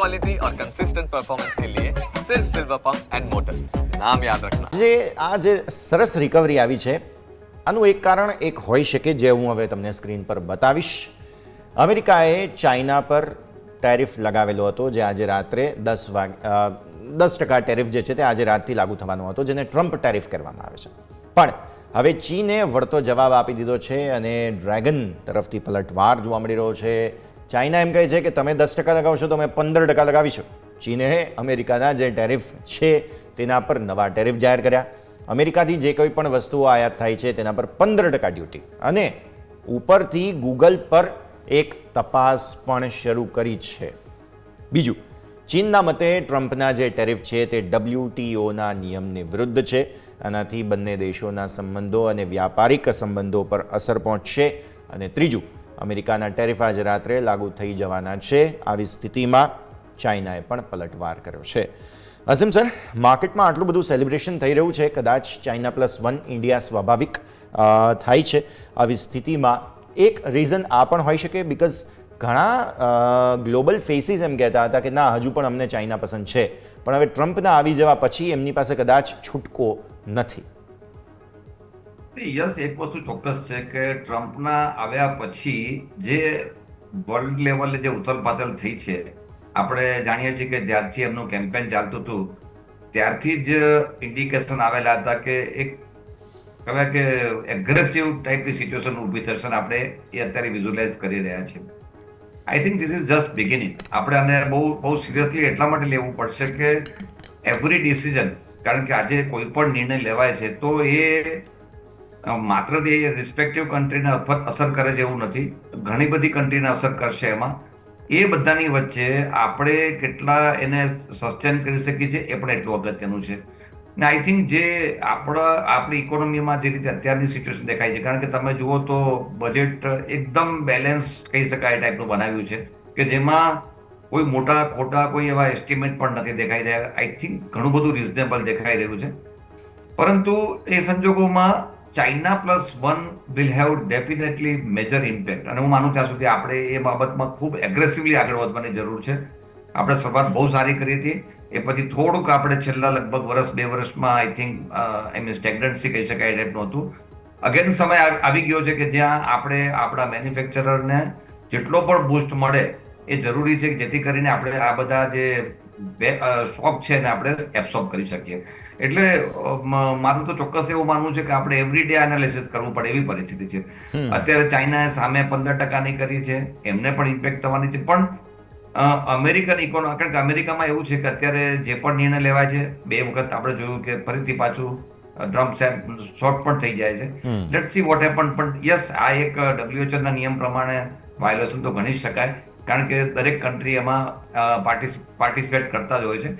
Quality और consistent performance के लिए सिर्फ सिल्वर पंप्स एंड मोटर्स नाम याद रखना જે આ જે સરસ રિકવરી આવી છે આનું એક કારણ એક હોઈ શકે જે હું હવે તમને સ્ક્રીન પર બતાવીશ અમેરિકાએ ચાઇના પર ટેરિફ લગાવેલો હતો જે આજે રાત્રે દસ વાગ અ, દસ ટકા ટેરિફ જે છે તે આજે રાતથી લાગુ થવાનો હતો જેને ટ્રમ્પ ટેરિફ કહેવામાં આવે છે પણ હવે ચીને વળતો જવાબ આપી દીધો છે અને ડ્રેગન તરફથી પલટવાર જોવા મળી રહ્યો છે ચાઇના એમ કહે છે કે તમે દસ ટકા લગાવશો તો અમે પંદર ટકા લગાવીશું ચીને અમેરિકાના જે ટેરિફ છે તેના પર નવા ટેરિફ જાહેર કર્યા. અમેરિકાથી જે કોઈ પણ વસ્તુઓ આયાત થાય છે તેના પર પંદર ટકા ડ્યુટી. અને ઉપરથી ગૂગલ પર એક તપાસ પણ શરૂ કરી છે. બીજું, ચીનના મતે ટ્રમ્પના જે ટેરિફ છે તે ડબલ્યુટીઓના નિયમની વિરુદ્ધ છે. આનાથી બંને દેશોના સંબંધો અને વ્યાપારિક સંબંધો પર અસર પહોંચશે. અને ત્રીજું અમેરિકાના ટેરિફ આજે રાત્રે લાગુ થઈ જવાના છે. આવી સ્થિતિમાં ચાઇનાએ પણ પલટવાર કર્યો છે. અસીમ સર, માર્કેટમાં આટલું બધું સેલિબ્રેશન થઈ રહ્યું છે. કદાચ ચાઇના પ્લસ વન ઇન્ડિયા સ્વાભાવિક થાય છે. આવી સ્થિતિમાં એક રીઝન આ પણ હોઈ શકે બિકોઝ ઘણા ગ્લોબલ ફેસીસ એમ કહેતા હતા કે ના, હજુ પણ અમને ચાઇના પસંદ છે. પણ હવે ટ્રમ્પના આવી જવા પછી એમની પાસે કદાચ છૂટકો નથી. યસ, એક વસ્તુ ચોક્કસ છે કે ટ્રમ્પના આવ્યા પછી જે વર્લ્ડ લેવલે જે ઉથલપાથલ થઈ છે, આપણે જાણીએ છીએ કે જ્યારથી એમનું કેમ્પેન ચાલતું હતું, ત્યારથી જ ઇન્ડિકેશન આવેલા હતા કે એક કહેવાય કે એગ્રેસિવ ટાઈપની સિચ્યુએશન ઊભી થશે અને આપણે એ અત્યારે વિઝ્યુલાઇઝ કરી રહ્યા છીએ. I think this is just beginning આપણે આને બહુ બહુ સિરિયસલી એટલા માટે લેવું પડશે કે એવરી ડિસિઝન કારણ કે આજે કોઈ પણ નિર્ણય લેવાય છે, તો એ માત્ર તે રિસ્પેક્ટિવ કન્ટ્રીને અસર કરે છે એવું નથી. ઘણી બધી કન્ટ્રીને અસર કરશે એમાં. એ બધાની વચ્ચે આપણે કેટલા એને સસ્ટેન કરી શકીએ છીએ એ પણ એટલું અગત્યનું છે. ને આઈ થિંક જે આપણા, આપણી ઇકોનોમીમાં જે રીતે અત્યારની સિચ્યુએશન દેખાય છે, કારણ કે તમે જુઓ તો બજેટ એકદમ બેલેન્સ કહી શકાય ટાઈપનું બનાવ્યું છે, કે જેમાં કોઈ મોટા, ખોટા કોઈ એવા એસ્ટિમેટ પણ નથી દેખાઈ રહ્યા. આઈ થિંક ઘણું બધું રિઝનેબલ દેખાઈ રહ્યું છે. પરંતુ એ સંજોગોમાં China plus one will have definitely major impact. અને હું માનું ત્યાં સુધી આપણે એ બાબતમાં ખૂબ એગ્રેસિવલી આગળ વધવાની જરૂર છે. આપણે શરૂઆત બહુ સારી કરી હતી. એ પછી થોડુંક આપણે છેલ્લા લગભગ વર્ષ બે વર્ષમાં આઈ થિંક આઈ મીન સ્ટેગ્નન્સી કહી શકાય ટાઈપનું હતું. અગેન સમય આવી ગયો છે કે જ્યાં આપણે આપણા મેન્યુફેક્ચરરને જેટલો પણ બૂસ્ટ મળે એ જરૂરી છે જેથી કરીને આપણે આ બધા જે શોપ છે એને આપણે એબ્સોર્બ કરી શકીએ. એટલે મારું તો ચોક્કસ એવું માનવું છે કે આપણે એવરી ડે એનાલિસિસ કરવું પડે એવી પરિસ્થિતિ છે. અત્યારે ચાઇનાએ સામે પંદર ટકાની કરી છે એમને પણ ઇમ્પેક્ટ થવાની છે. પણ અમેરિકન ઇકોનોમી કારણ કે અમેરિકામાં એવું છે કે અત્યારે જે પણ નિર્ણય લેવાય છે બે વખત આપણે જોયું કે ફરીથી પાછું ટ્રમ્પ સાહેબ શોર્ટ પણ થઈ જાય છે. લેટ સી વોટ હેપન પણ યસ આ એક ડબ્લ્યુએચના નિયમ પ્રમાણે વાયોલેશન તો ગણી શકાય. કારણ કે દરેક કન્ટ્રી એમાં પાર્ટિસિપેટ કરતા જ હોય છે.